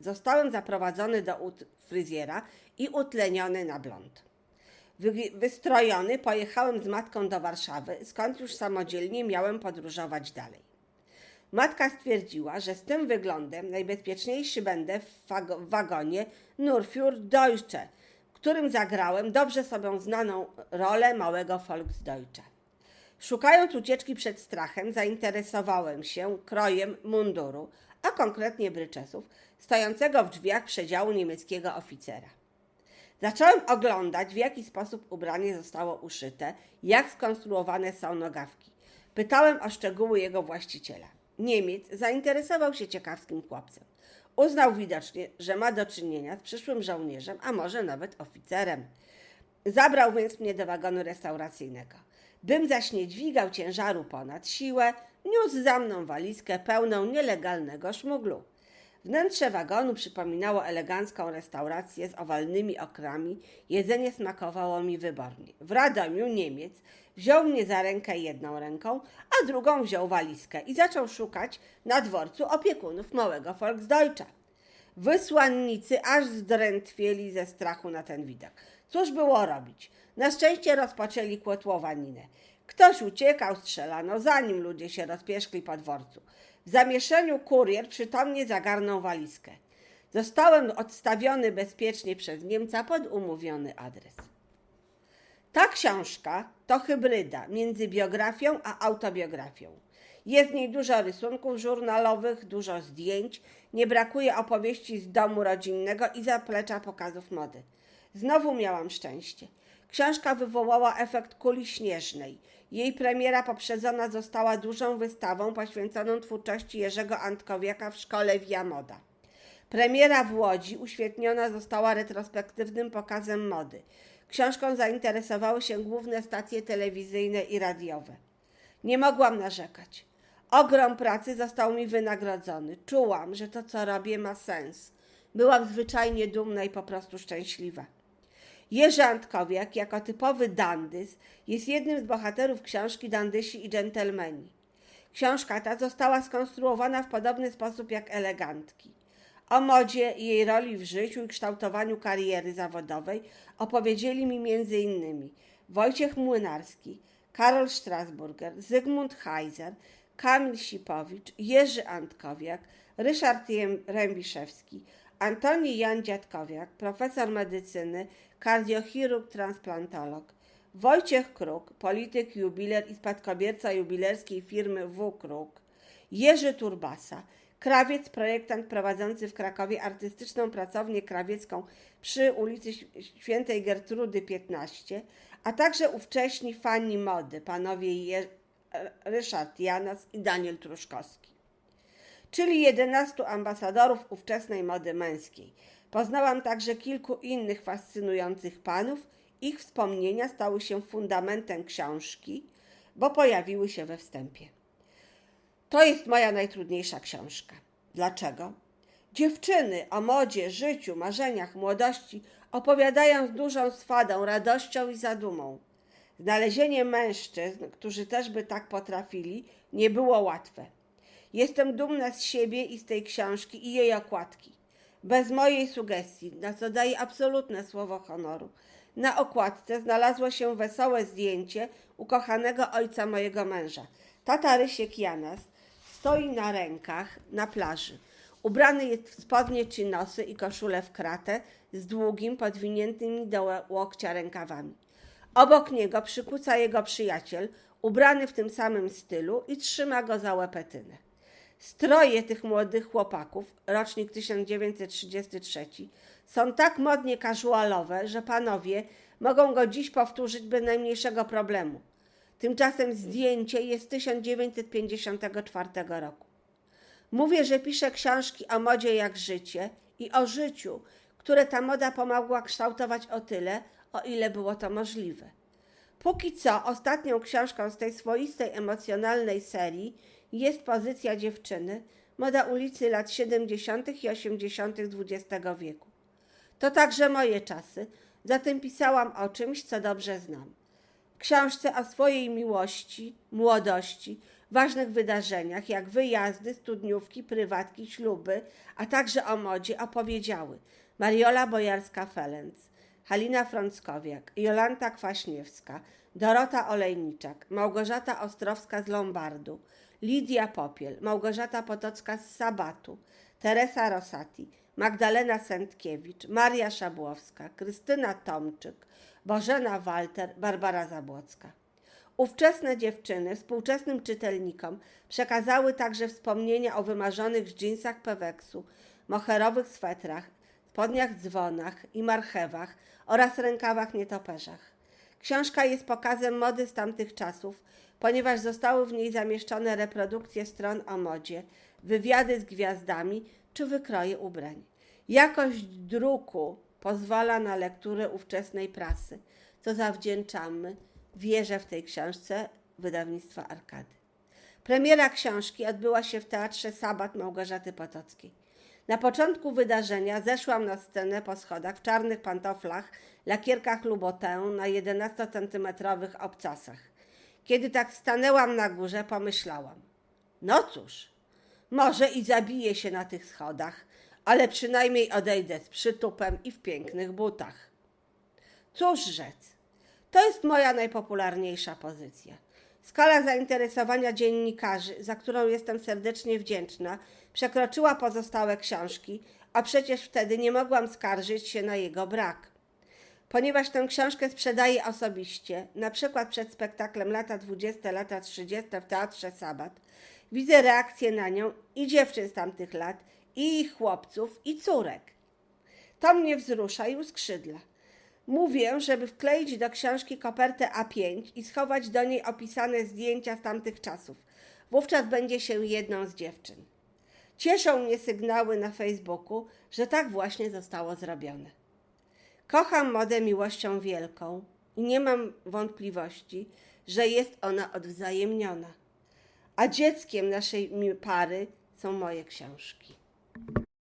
Zostałem zaprowadzony do fryzjera i utleniony na blond. Wy- Wystrojony pojechałem z matką do Warszawy, skąd już samodzielnie miałem podróżować dalej. Matka stwierdziła, że z tym wyglądem najbezpieczniejszy będę w, wago- w wagonie Nurfjord Deutsche, w którym zagrałem dobrze sobie znaną rolę małego Volksdeutscha. Szukając ucieczki przed strachem, zainteresowałem się krojem munduru, a konkretnie bryczesów, stojącego w drzwiach przedziału niemieckiego oficera. Zacząłem oglądać, w jaki sposób ubranie zostało uszyte, jak skonstruowane są nogawki. Pytałem o szczegóły jego właściciela. Niemiec zainteresował się ciekawskim chłopcem. Uznał widocznie, że ma do czynienia z przyszłym żołnierzem, a może nawet oficerem. Zabrał więc mnie do wagonu restauracyjnego. Bym zaś nie dźwigał ciężaru ponad siłę, niósł za mną walizkę pełną nielegalnego szmuglu. Wnętrze wagonu przypominało elegancką restaurację z owalnymi okrami. Jedzenie smakowało mi wybornie. W Radomiu Niemiec wziął mnie za rękę jedną ręką, a drugą wziął walizkę i zaczął szukać na dworcu opiekunów małego Volksdeutscha. Wysłannicy aż zdrętwieli ze strachu na ten widok. Cóż było robić? Na szczęście rozpoczęli kłotłowaninę. Ktoś uciekał, strzelano, zanim ludzie się rozpieszkli po dworcu. W zamieszaniu kurier przytomnie zagarnął walizkę. Zostałem odstawiony bezpiecznie przez Niemca pod umówiony adres. Ta książka to hybryda między biografią a autobiografią. Jest w niej dużo rysunków żurnalowych, dużo zdjęć, nie brakuje opowieści z domu rodzinnego i zaplecza pokazów mody. Znowu miałam szczęście. Książka wywołała efekt kuli śnieżnej. Jej premiera poprzedzona została dużą wystawą poświęconą twórczości Jerzego Antkowiaka w szkole Via Moda. Premiera w Łodzi uświetniona została retrospektywnym pokazem mody. Książką zainteresowały się główne stacje telewizyjne i radiowe. Nie mogłam narzekać. Ogrom pracy został mi wynagrodzony. Czułam, że to, co robię, ma sens. Byłam zwyczajnie dumna i po prostu szczęśliwa. Jerzy Antkowiak, jako typowy dandys, jest jednym z bohaterów książki Dandysi i dżentelmeni. Książka ta została skonstruowana w podobny sposób jak elegantki. O modzie i jej roli w życiu i kształtowaniu kariery zawodowej opowiedzieli mi m.in. Wojciech Młynarski, Karol Strasburger, Zygmunt Heiser, Kamil Sipowicz, Jerzy Antkowiak, Ryszard Rębiszewski, Antoni Jan Dziadkowiak, profesor medycyny, kardiochirurg, transplantolog, Wojciech Kruk, polityk, jubiler i spadkobierca jubilerskiej firmy W. Kruk, Jerzy Turbasa, krawiec, projektant prowadzący w Krakowie artystyczną pracownię krawiecką przy ulicy Świętej Gertrudy 15, a także ówcześni fani mody, panowie Je- Ryszard Janas i Daniel Truszkowski czyli 11 ambasadorów ówczesnej mody męskiej. Poznałam także kilku innych fascynujących panów. Ich wspomnienia stały się fundamentem książki, bo pojawiły się we wstępie. To jest moja najtrudniejsza książka. Dlaczego? Dziewczyny o modzie, życiu, marzeniach, młodości opowiadają z dużą swadą, radością i zadumą. Znalezienie mężczyzn, którzy też by tak potrafili, nie było łatwe. Jestem dumna z siebie i z tej książki i jej okładki. Bez mojej sugestii, na co daję absolutne słowo honoru. Na okładce znalazło się wesołe zdjęcie ukochanego ojca mojego męża. Tata Rysiek Janas stoi na rękach na plaży. Ubrany jest w spodnie chinosy i koszulę w kratę z długim, podwiniętymi do łokcia rękawami. Obok niego przykuca jego przyjaciel, ubrany w tym samym stylu i trzyma go za łepetynę. Stroje tych młodych chłopaków, rocznik 1933, są tak modnie casualowe, że panowie mogą go dziś powtórzyć bez najmniejszego problemu. Tymczasem zdjęcie jest z 1954 roku. Mówię, że piszę książki o modzie jak życie i o życiu, które ta moda pomogła kształtować o tyle, o ile było to możliwe. Póki co ostatnią książką z tej swoistej emocjonalnej serii jest Pozycja dziewczyny, moda ulicy lat 70. i 80. XX wieku. To także moje czasy, zatem pisałam o czymś, co dobrze znam. W książce o swojej miłości, młodości, ważnych wydarzeniach, jak wyjazdy, studniówki, prywatki, śluby, a także o modzie opowiedziały Mariola Bojarska-Felenc, Halina Frąckowiak, Jolanta Kwaśniewska, Dorota Olejniczak, Małgorzata Ostrowska z Lombardu, Lidia Popiel, Małgorzata Potocka z Sabatu, Teresa Rosati, Magdalena Sętkiewicz, Maria Szabłowska, Krystyna Tomczyk, Bożena Walter, Barbara Zabłocka. Ówczesne dziewczyny współczesnym czytelnikom przekazały także wspomnienia o wymarzonych dżinsach peweksu, moherowych swetrach, spodniach dzwonach i marchewach oraz rękawach nietoperzach. Książka jest pokazem mody z tamtych czasów, ponieważ zostały w niej zamieszczone reprodukcje stron o modzie, wywiady z gwiazdami czy wykroje ubrań. Jakość druku pozwala na lekturę ówczesnej prasy, co zawdzięczamy wierze w tej książce wydawnictwa Arkady. Premiera książki odbyła się w Teatrze Sabat Małgorzaty Potockiej. Na początku wydarzenia zeszłam na scenę po schodach w czarnych pantoflach, lakierkach Lubotę na 11-centymetrowych obcasach. Kiedy tak stanęłam na górze, pomyślałam: No cóż, może i zabiję się na tych schodach, ale przynajmniej odejdę z przytupem i w pięknych butach. Cóż rzec, to jest moja najpopularniejsza pozycja. Skala zainteresowania dziennikarzy, za którą jestem serdecznie wdzięczna, przekroczyła pozostałe książki, a przecież wtedy nie mogłam skarżyć się na jego brak. Ponieważ tę książkę sprzedaję osobiście, na przykład przed spektaklem lata 20, lata 30 w Teatrze Sabat, widzę reakcję na nią i dziewczyn z tamtych lat, i ich chłopców, i córek. To mnie wzrusza i uskrzydla. Mówię, żeby wkleić do książki kopertę A5 i schować do niej opisane zdjęcia z tamtych czasów. Wówczas będzie się jedną z dziewczyn. Cieszą mnie sygnały na Facebooku, że tak właśnie zostało zrobione. Kocham modę miłością wielką i nie mam wątpliwości, że jest ona odwzajemniona. A dzieckiem naszej pary są moje książki.